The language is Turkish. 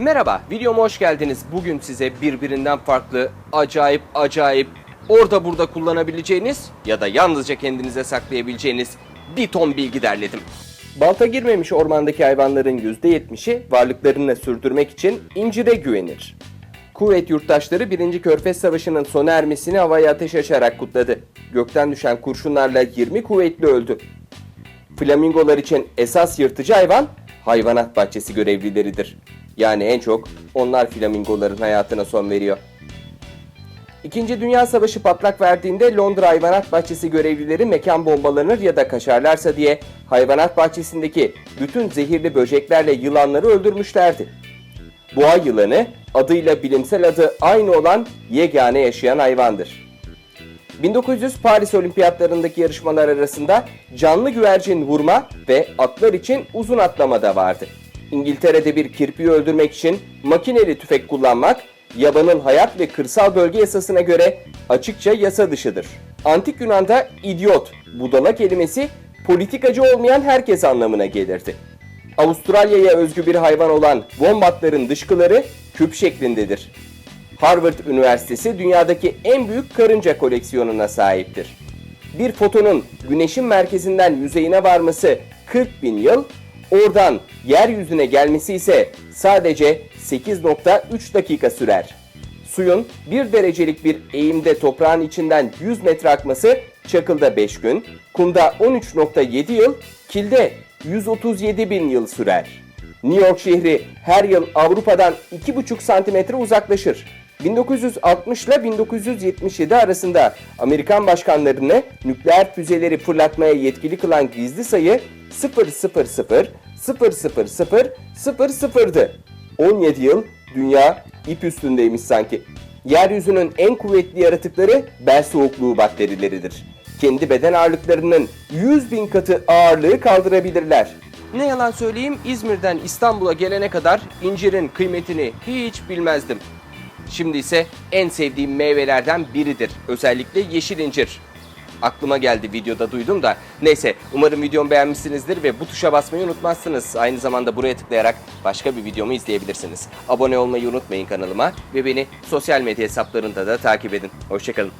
Merhaba, videoma hoş geldiniz. Bugün size birbirinden farklı, acayip acayip, orada burada kullanabileceğiniz ya da yalnızca kendinize saklayabileceğiniz bir ton bilgi derledim. Balta girmemiş ormandaki hayvanların %70'i varlıklarını sürdürmek için incire güvenir. Kuvvet yurttaşları 1. Körfez Savaşı'nın sona ermesini havaya ateş açarak kutladı. Gökten düşen kurşunlarla 20 kuvvetli öldü. Flamingolar için esas yırtıcı hayvan hayvanat bahçesi görevlileridir. Yani en çok onlar flamingoların hayatına son veriyor. İkinci Dünya Savaşı patlak verdiğinde Londra Hayvanat Bahçesi görevlileri mekan bombalanır ya da kaçarlarsa diye hayvanat bahçesindeki bütün zehirli böceklerle yılanları öldürmüşlerdi. Boğa yılanı adıyla bilimsel adı aynı olan yegane yaşayan hayvandır. 1900 Paris Olimpiyatlarındaki yarışmalar arasında canlı güvercin vurma ve atlar için uzun atlama da vardı. İngiltere'de bir kirpiyi öldürmek için makineli tüfek kullanmak, yabanın hayat ve kırsal bölge yasasına göre açıkça yasa dışıdır. Antik Yunan'da idiot, budala kelimesi politikacı olmayan herkes anlamına gelirdi. Avustralya'ya özgü bir hayvan olan wombatların dışkıları küp şeklindedir. Harvard Üniversitesi dünyadaki en büyük karınca koleksiyonuna sahiptir. Bir fotonun güneşin merkezinden yüzeyine varması 40 bin yıl, oradan yeryüzüne gelmesi ise sadece 8.3 dakika sürer. Suyun 1 derecelik bir eğimde toprağın içinden 100 metre akması çakılda 5 gün, kumda 13.7 yıl, kilde 137 bin yıl sürer. New York şehri her yıl Avrupa'dan 2,5 santimetre uzaklaşır. 1960 ile 1977 arasında Amerikan başkanlarını nükleer füzeleri fırlatmaya yetkili kılan gizli sayı 0000000'dı. 17 yıl dünya ip üstündeymiş sanki. Yeryüzünün en kuvvetli yaratıkları bel soğukluğu bakterileridir. Kendi beden ağırlıklarının 100 bin katı ağırlığı kaldırabilirler. Ne yalan söyleyeyim İzmir'den İstanbul'a gelene kadar incirin kıymetini hiç bilmezdim. Şimdi ise en sevdiğim meyvelerden biridir. Özellikle yeşil incir aklıma geldi videoda duydum da. Neyse umarım videomu beğenmişsinizdir ve bu tuşa basmayı unutmazsınız. Aynı zamanda buraya tıklayarak başka bir videomu izleyebilirsiniz. Abone olmayı unutmayın kanalıma ve beni sosyal medya hesaplarında da takip edin. Hoşçakalın.